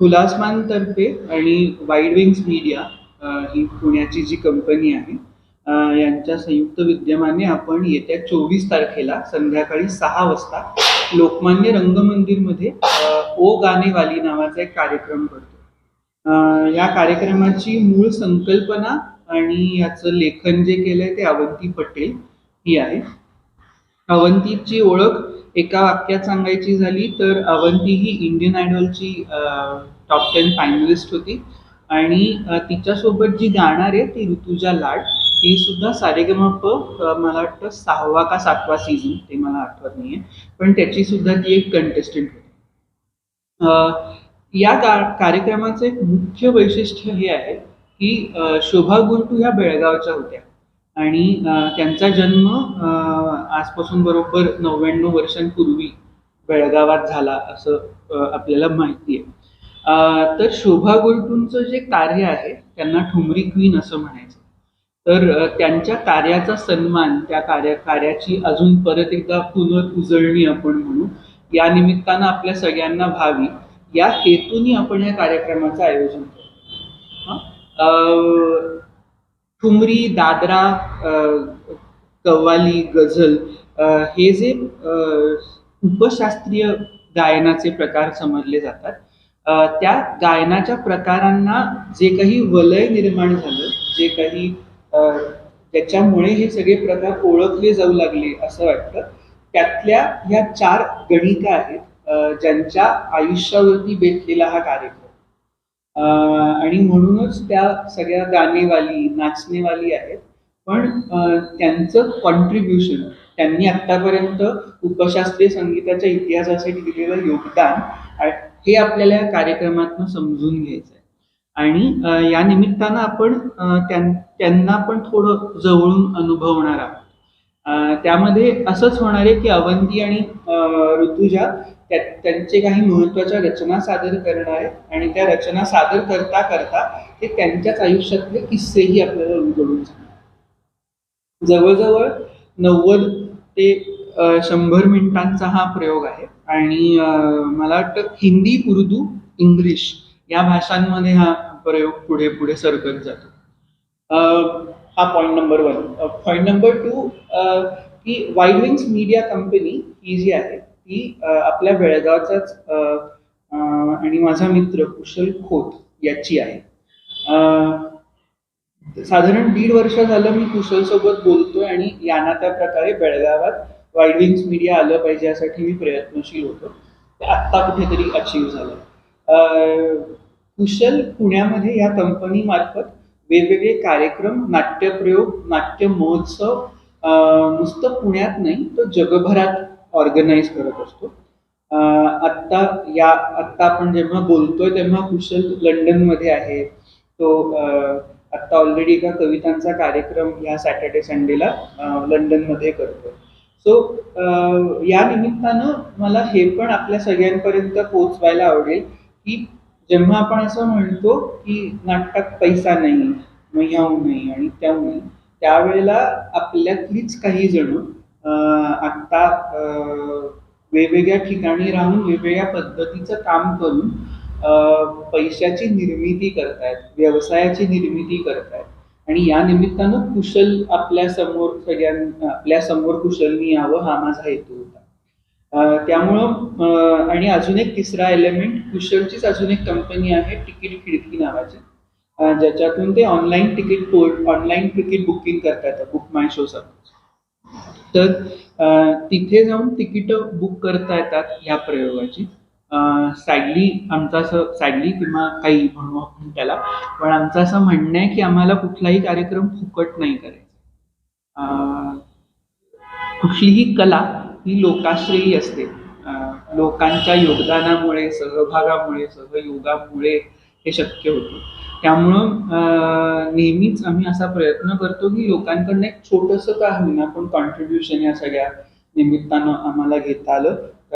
खुलासमानतर्फे आणि wide wings media ही पुण्याची जी company आहे अ, यांच्या संयुक्त विद्यमाने आपण येत्या चोवीस तारखेला संध्याकाळी सहा वाजता लोकमान्य रंगमंदिरमध्ये अ, ओ गाणेवाली नावाचा एक कार्यक्रम करतो. अ, या कार्यक्रमाची मूळ संकल्पना आणि याचं लेखन जे केलंय ते अवंती पटेल ही आहे. अवंतीची ओळख एका वाक्यात सांगायची झाली तर अवंती ही इंडियन आयडॉलची टॉप टेन फायनलिस्ट होती. आणि तिच्यासोबत जी गाणार आहे ती ऋतुजा लाड ही सुद्धा सारेगमप मला वाटतं सहावा का सातवा सीझन ते मला आठवत नाही आहे पण त्याची सुद्धा ती एक कंटेस्टंट होती. या का कार्यक्रमाचं एक मुख्य वैशिष्ट्य हे आहे की शोभा गुंटू ह्या बेळगावच्या होत्या. आणि त्यांचा जन्म आजपासून बरोबर नव्याण्णव वर्षांपूर्वी बेळगावात झाला असं आपल्याला माहिती आहे. तर शोभा गुंटूंचं जे कार्य आहे त्यांना ठुमरी क्वीन असं म्हणायचं. तर त्यांच्या कार्याचा सन्मान त्या कार्य कार्याची अजून परत एकदा पुनर्उजळणी आपण म्हणू या निमित्तानं आपल्या सगळ्यांना व्हावी या हेतूने आपण या कार्यक्रमाचं आयोजन करतो ठुमरी दादरा कव्वाली गझल हे जे उपशास्त्रीय गायनाचे प्रकार समजले जातात. त्या गायनाच्या प्रकारांना जे काही वलय निर्माण झालं जे काही त्याच्यामुळे हे सगळे प्रकार ओळखले जाऊ लागले असं वाटतं. त्यातल्या ह्या चार गणिका आहेत ज्यांच्या आयुष्यावरती बेतलेला हा कार्यक्रम. आणि म्हणूनच त्या सगळ्या गाणेवाली नाचणेवाली आहेत. पण त्यांचं कॉन्ट्रीब्युशन त्यांनी आतापर्यंत उपशास्त्रीय संगीताच्या इतिहासासाठी दिलेलं योगदान हे आपल्याला या कार्यक्रमातून समजून घ्यायचं आहे आणि या निमित्तानं आपण त्यांना पण थोडं जवळून अनुभवणार आहोत. त्यामध्ये असंच होणार आहे की अवंती आणि ऋतुजा त्यांचे काही महत्त्वाच्या रचना सादर करणार आहेत आणि त्या रचना सादर करता करता ते त्यांच्याच आयुष्यातले किस्सेही आपल्याला उलगडून सांगणार जवळजवळ नव्वद ते शंभर मिनिटांचा हा प्रयोग आहे. आणि मला वाटतं हिंदी उर्दू इंग्लिश या भाषांमध्ये हा प्रयोग पुढे पुढे सरकत जातो. हा point number one point number two की वाईड विंग्स मीडिया कंपनी ही जी आहे की आपल्या बेळगावचाच आणि माझा मित्र कुशल खोत याची आहे. साधारण दीड वर्ष झालं मी कुशल सोबत बोलतोय आणि याना त्या प्रकारे बेळगावात वाईड विंग्स मीडिया आलं पाहिजे यासाठी मी प्रयत्नशील होतो. ते आत्ता कुठेतरी अचीव झालं. कुशल पुण्यामध्ये या कंपनीमार्फत वेगवेगळे कार्यक्रम नाट्यप्रयोग नाट्य महोत्सव नुसतं पुण्यात नाही तर जगभरात ऑर्गनाईज करत असतो. आत्ता या आत्ता आपण जेव्हा बोलतोय तेव्हा कुशल लंडनमध्ये आहे. तो आत्ता ऑलरेडी एका कवितांचा कार्यक्रम ह्या सॅटर्डे संडेला लंडनमध्ये करतो सो या निमित्तानं मला हे पण आपल्या सगळ्यांपर्यंत पोचवायला आवडेल की जेव्हा आपण असं म्हणतो की नाटकात पैसा नाही मग नाही आणि त्याऊ नाही त्यावेळेला आपल्यातलीच काही जण आत्ता वेगवेगळ्या ठिकाणी राहून वेगवेगळ्या पद्धतीचं काम करून पैशाची निर्मिती करतायत व्यवसायाची निर्मिती करतायत. आणि या निमित्तानं कुशल आपल्यासमोर सगळ्यां आपल्यासमोर कुशलनी यावं हा माझा हेतू होता. त्यामुळं आणि अजून एक तिसरा एलिमेंट कुशलचीच अजून एक कंपनी आहे तिकीट खिडकी नावाची. ज्याच्यातून ते online ticket port online ticket booking करता बुक माय शो तर तिथे जाऊन तिकीटं बुक करता येतात या प्रयोगाची. सॅडली आमचं असं सॅडली किंवा काही म्हणू आपण त्याला पण आमचं असं म्हणणं आहे की आम्हाला कुठलाही कार्यक्रम फुकट नाही करायचा. कुठलीही कला ही लोकाश्रयी असते. लोकांच्या योगदानामुळे सहभागामुळे सहयोगामुळे हे शक्य होतं. त्यामुळं नेहमीच आम्ही असा प्रयत्न करतो की लोकांकडनं एक छोटंसं का होईना पण कॉन्ट्रीब्युशन या सगळ्या निमित्तानं आम्हाला घेता आलं.